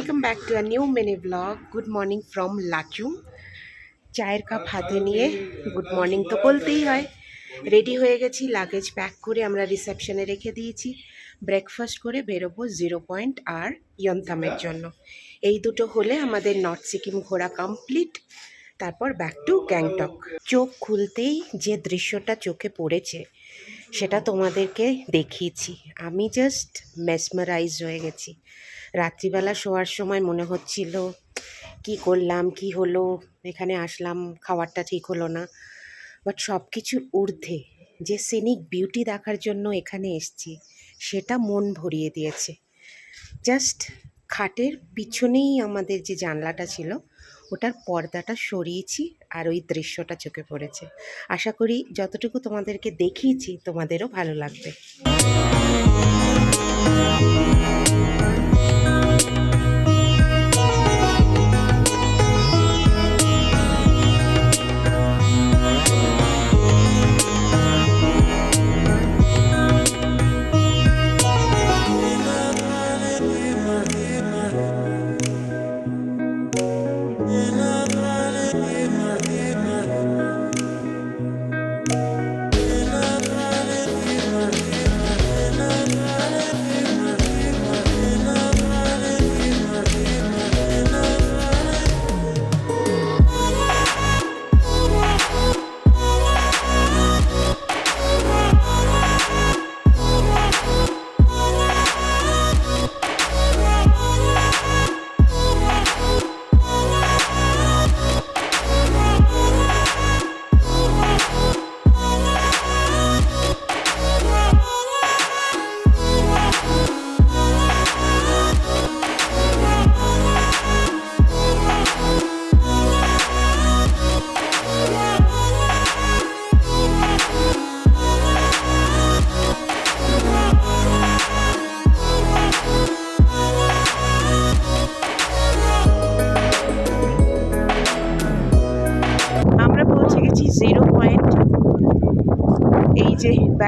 Welcome back to a new mini blog good morning from Lachu চায়ের cup হাতে নিয়ে good morning তো বলতেই হয়। রেডি হয়ে গেছি লাগেজ প্যাক করে আমরা রিসেপশনে রেখে দিয়েছি। ব্রেকফাস্ট করে বেরোবো জিরো পয়েন্ট আর ইয়ন্তামের জন্য। এই দুটো হলে আমাদের নর্থ সিকিম ঘোরা কমপ্লিট তারপর ব্যাক টু গ্যাংটক চোখ খুলতেই যে দৃশ্যটা চোখে পড়েছে, সেটা তোমাদেরকে দেখিয়েছি। আমি জাস্ট মেসমারাইজ হয়ে গেছি। রাত্রিবেলা শোয়ার সময় মনে হচ্ছিল, কি করলাম, কি হলো? এখানে আসলাম খাওয়ারটা ঠিক হলো না। বাট সব কিছুর ঊর্ধ্বে যে সিনিক বিউটি দেখার জন্য এখানে এসছি, সেটা মন ভরিয়ে দিয়েছে। জাস্ট খাটের পিছনেই আমাদের যে জানলাটা ছিল, ওটার পর্দাটা সরিয়েছি আর ওই দৃশ্যটা চোখে পড়েছে। আশা করি যতটুকু তোমাদেরকে দেখিয়েছি, তোমাদেরও ভালো লাগবে।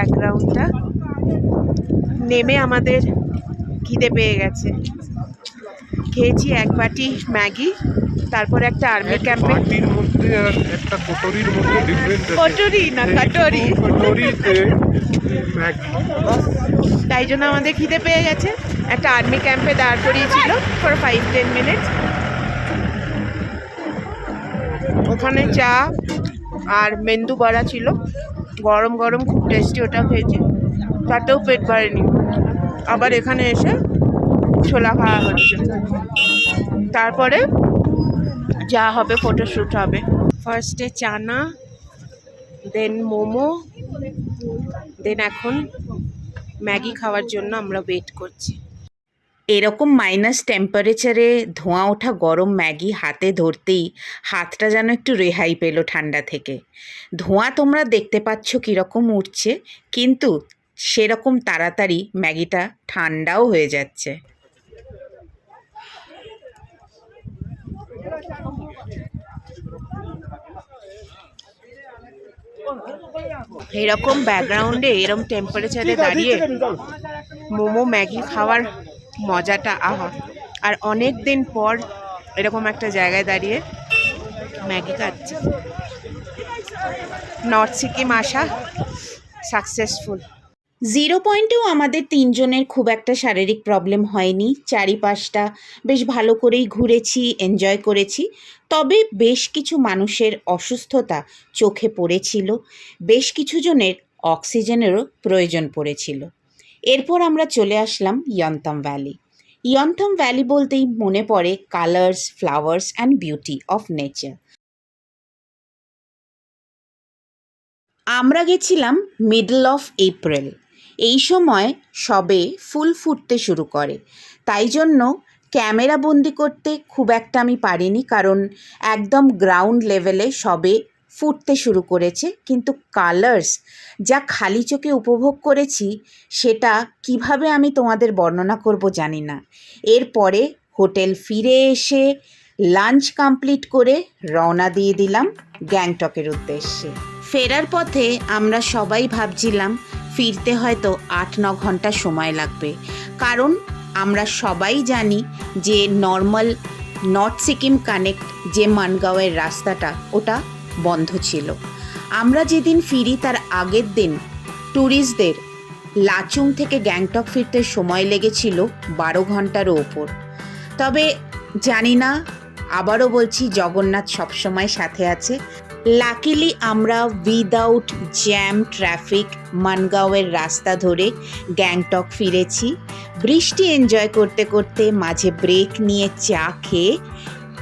ব্যাকগ্রাউন্ডটা। নেমে আমাদের খিদে পেয়ে গেছে। খেয়েছি এক বাটি ম্যাগি তারপর একটা আর্মি ক্যাম্পে। বাটির মধ্যে আর একটা কোটরির মধ্যে ডিফারেন্স আছে। কটরি না কাটরি। কোটরিতে তাই জন্য আমাদের খিদে পেয়ে গেছে। একটা আর্মি ক্যাম্পে দাঁড় করিয়েছিল ফর ফাইভ টেন মিনিট ওখানে চা আর মেন্দু বড়া ছিল। গরম গরম খুব টেস্টি ওটা খেয়েছি। তাতেও পেট ভরেনি। আবার এখানে এসে ছোলা খাওয়া হচ্ছে। তারপরে যা হবে ফটোশ্যুট হবে। ফার্স্টে চানা দেন মোমো দেন এখন ম্যাগি খাওয়ার জন্য আমরা ওয়েট করছি। এরকম মাইনাস টেম্পারেচারে ধোঁয়া ওঠা গরম ম্যাগি হাতে ধরতেই হাতটা যেন একটু রেহাই পেল ঠান্ডা থেকে। ধোঁয়া তোমরা দেখতে পাচ্ছ কীরকম উঠছে কিন্তু সেরকম তাড়াতাড়ি ম্যাগিটা ঠান্ডাও হয়ে যাচ্ছে। এরকম ব্যাকগ্রাউন্ডে এরকম টেম্পারেচারে দাঁড়িয়ে মোমো ম্যাগি খাওয়ার মজাটা আহা। আর অনেক দিন পর এরকম একটা জায়গায় দাঁড়িয়ে ম্যাগি খাচ্ছি। নর্থ সিকিম আসা সাকসেসফুল জিরো পয়েন্টেও আমাদের তিনজনের খুব একটা শারীরিক প্রবলেম হয়নি। চারিপাশটা বেশ ভালো করেই ঘুরেছি এনজয় করেছি। তবে বেশ কিছু মানুষের অসুস্থতা চোখে পড়েছিল। বেশ কিছু জনের অক্সিজেনেরও প্রয়োজন পড়েছিল। এরপর আমরা চলে আসলাম ইয়ন্তম ভ্যালি ইয়ন্তম ভ্যালি বলতেই মনে পড়ে colours flowers and beauty of nature আমরা গেছিলাম মিডল অফ এপ্রিল এই সময় সবে ফুল ফুটতে শুরু করে। তাই জন্য ক্যামেরা বন্দি করতে খুব একটা আমি পারিনি, কারণ একদম গ্রাউন্ড লেভেলে সবে ফুটতে শুরু করেছে, কিন্তু কালার্স যা খালি চোখে উপভোগ করেছি, সেটা কীভাবে আমি তোমাদের বর্ণনা করব জানি না। এরপরে হোটেল ফিরে এসে লাঞ্চ কমপ্লিট করে রওনা দিয়ে দিলাম গ্যাংটকের উদ্দেশ্যে। ফেরার পথে আমরা সবাই ভাবছিলাম, ফিরতে হয়তো আট ন ঘণ্টা সময় লাগবে। কারণ আমরা সবাই জানি যে নর্মাল নর্থ সিকিম কানেক্ট যে মানগাঁওয়ের রাস্তাটা, ওটা বন্ধ ছিল। আমরা যেদিন ফিরি তার আগের দিন ট্যুরিস্টদের লাচুং থেকে গ্যাংটক ফিরতে সময় লেগেছিল বারো ঘন্টারও ওপর। তবে জানি না, আবারও বলছি জগন্নাথ সবসময় সাথে আছে। লাকিলি আমরা উইদাউট জ্যাম ট্রাফিক মানগাঁওয়ের রাস্তা ধরে গ্যাংটক ফিরেছি। বৃষ্টি এনজয় করতে করতে মাঝে ব্রেক নিয়ে চা খেয়ে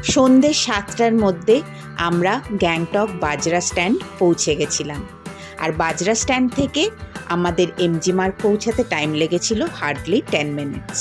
সন্ধ্যে সাতটার মধ্যে আমরা গ্যাংটক বাজরা স্ট্যান্ড পৌঁছে গেছিলাম। আর বাজরা স্ট্যান্ড থেকে আমাদের এমজি মার্গ পৌঁছাতে টাইম লেগেছিল হার্ডলি টেন মিনিটস